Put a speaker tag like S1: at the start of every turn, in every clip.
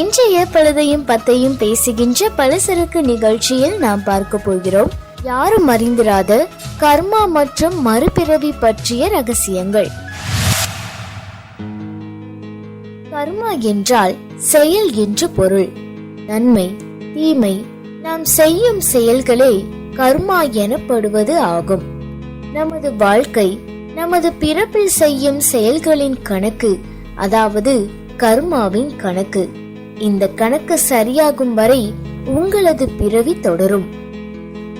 S1: இன்றைய பழுதையும் பத்தையும் பேசுகின்ற பலசரக்கு நிகழ்ச்சியில் நாம் பார்க்க போகிறோம். யாரும் அறிந்திராத கர்மா மற்றும் மறுபிறவி பற்றிய ரகசியங்கள். கர்மா என்றால் செயல் என்று பொருள். நன்மை தீமை நாம் செய்யும் செயல்களே கர்மா எனப்படுவது ஆகும். நமது வாழ்க்கை நமது பிறப்பில் செய்யும் செயல்களின் கணக்கு அதாவது கர்மாவின் கணக்கு. இந்த கணக்கு சரியாகும் வரை உங்களது பிறவி தொடரும்.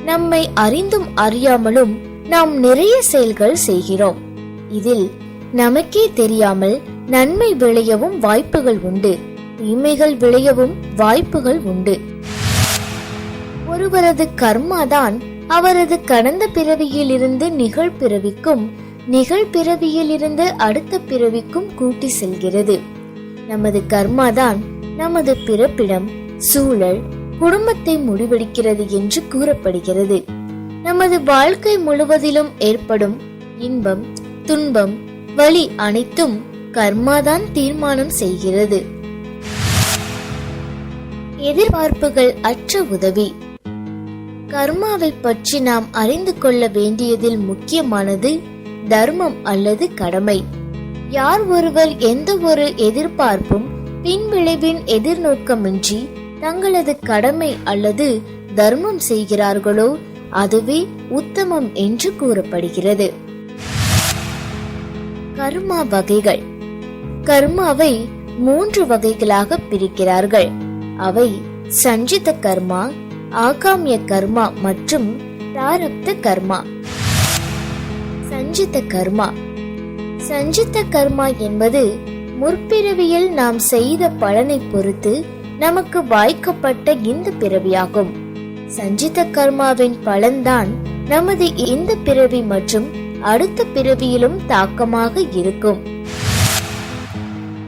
S1: நம்மை அறிந்தும் அறியாமலும் நாம் நிறைய செயல்கள் செய்கிறோம். இதில் நமக்கே தெரியாமல் நன்மை விளையவும் வாய்ப்புகள் உண்டு. தீமைகள் விளையவும் வாய்ப்புகள் உண்டு. ஒருவரது கர்மாதான் அவரது கடந்த பிறவியிலிருந்து நிகழ்பிறவிக்கும் நிகழ்பிறவியிலிருந்து அடுத்த பிறவிக்கும் கூட்டி செல்கிறது. நமது கர்மாதான் நமது பிறப்பிடம் சூழல் குடும்பத்தை முடிவெடுக்கிறது என்று கூறப்படுகிறது. நமது வாழ்க்கை முழுவதிலும் ஏற்படும் இன்பம் துன்பம் வலி அனைத்தும் கர்மாதான் தீர்மானம் செய்கிறது. எதிர்பார்ப்புகள் அற்ற உதவி. கர்மாவை பற்றி நாம் அறிந்து கொள்ள வேண்டியதில் முக்கியமானது தர்மம் அல்லது கடமை. யார் ஒருவர் எந்த ஒரு எதிர்பார்ப்பும் பின்விளைவின் எதிர்நோக்கமின்றி தங்களது கடமை அல்லது தர்மம் செய்கிறார்களோ அதுவே உத்தமம் என்று கூறப்படுகிறது. கர்மா வகைகள். கர்மாவை மூன்று வகைகளாக பிரிக்கிறார்கள். அவை சஞ்சித கர்மா ஆகாமிய கர்மா மற்றும் பிராரப்த கர்மா. சஞ்சித கர்மா. சஞ்சித கர்மா என்பது முற்பிறவியில் நாம் செய்த பலனை பொறுத்து நமக்கு வாய்க்கப்பட்ட இந்த பிறவியாகும். சஞ்சித கர்மாவின் பலன்தான் நமது இந்த பிறவி மற்றும் அடுத்த பிறவியிலும் தாக்கமாக இருக்கும்.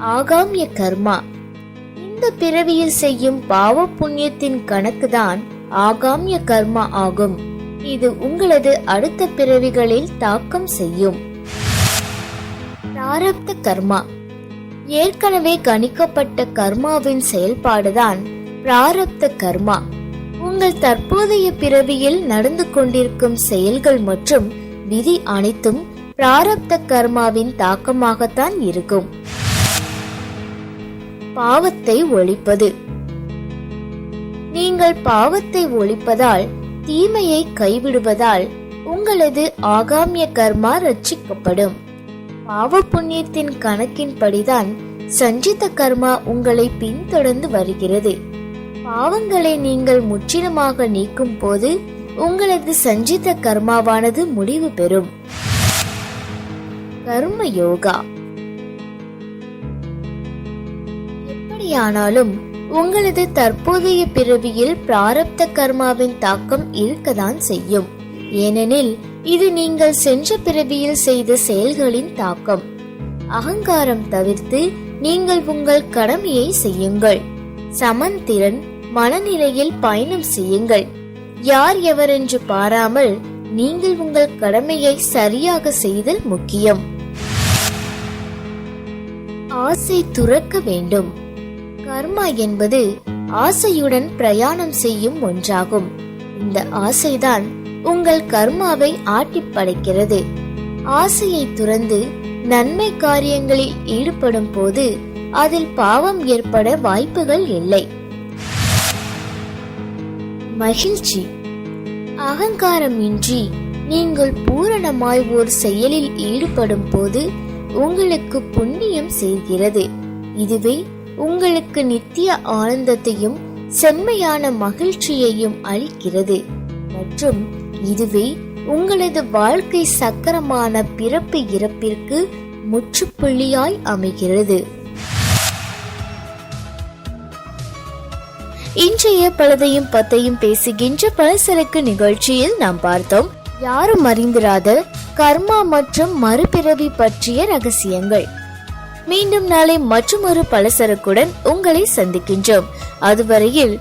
S1: ஆகாமிய கர்மா. இந்த பிறவியில் செய்யும் பாவ புண்ணியத்தின் கணக்குதான் ஆகாமிய கர்மா ஆகும். இது உங்களது அடுத்த பிறவிகளில் தாக்கம் செய்யும். பிராரப்த கர்மா. ஏற்கனவே கணிக்கப்பட்ட கர்மாவின் செயல்பாடுதான் பிராரப்த கர்மா. உங்கள் தற்போதைய பிறவியில் நடந்து கொண்டிருக்கும் செயல்கள் மற்றும் விதி அனைத்தும் பிராரப்த கர்மாவின் தாக்கமாகத்தான் இருக்கும். பாவத்தை ஒழிப்பது. நீங்கள் பாவத்தை ஒழிப்பதால் தீமையை கைவிடுவதால் உங்களது ஆகாமிய கர்மா ரட்சிக்கப்படும். பாவ புண்ணியத்தின் கணக்கின்படிதான் சஞ்சித கர்மா உங்களை பின்தொடர்ந்து வருகிறது. பாவங்களை நீங்கள் முற்றிலுமாக நீக்கும் போது உங்களது சஞ்சித கர்மாவானது முடிவு பெறும். கர்ம யோகா எப்படியானாலும் உங்களது தற்போதைய பிறவியில் பிராரப்த கர்மாவின் தாக்கம் இருக்கதான் செய்யும். ஏனெனில் இது நீங்கள் சென்ற பிறவியில் செய்த செயல்களின் தாக்கம். அகங்காரம் தவிர்த்து நீங்கள் உங்கள் கடமையை செய்யுங்கள். சமந்திரன் மனநிலையில் பயணம் செய்யுங்கள். யார் எவரென்று பாராமல் நீங்கள் உங்கள் கடமையை சரியாக செய்தல் முக்கியம். ஆசை துறக்க வேண்டும். கர்மா என்பது ஆசையுடன் பிரயாணம் செய்யும் ஒன்றாகும். இந்த ஆசைதான் உங்கள் கர்மாவை ஆட்டி படைக்கிறது. ஆசையை துறந்து நன்மை காரியங்களில் ஈடுபடும் போது அதில் பாவம் ஏற்பட வாய்ப்புகள் இல்லை. மகிழ்ச்சி. அகங்காரம் இன்றி நீங்கள் பூரணமாய் ஓர் செயலில் ஈடுபடும் போது உங்களுக்கு புண்ணியம் செய்கிறது இதுவே உங்களுக்கு நித்திய ஆனந்தத்தையும் செம்மையான மகிழ்ச்சியையும் அளிக்கிறது. மற்றும் இதுவே உங்களது வாழ்க்கை சக்கரமான பிறப்பு இறப்பிற்கு முற்றுப்புள்ளியாய் அமைகிறது. இன்றைய பலதையும் பத்தையும் பேசுகின்ற பலசரக்கு நிகழ்ச்சியில் நாம் பார்த்தோம். யாரும் அறிந்திராத கர்மா மற்றும் மறுபிறவி பற்றிய ரகசியங்கள். மீண்டும் நாளை மற்றொரு பலசரக்குடன் உங்களை சந்திக்கின்றோம். அதுவரையில்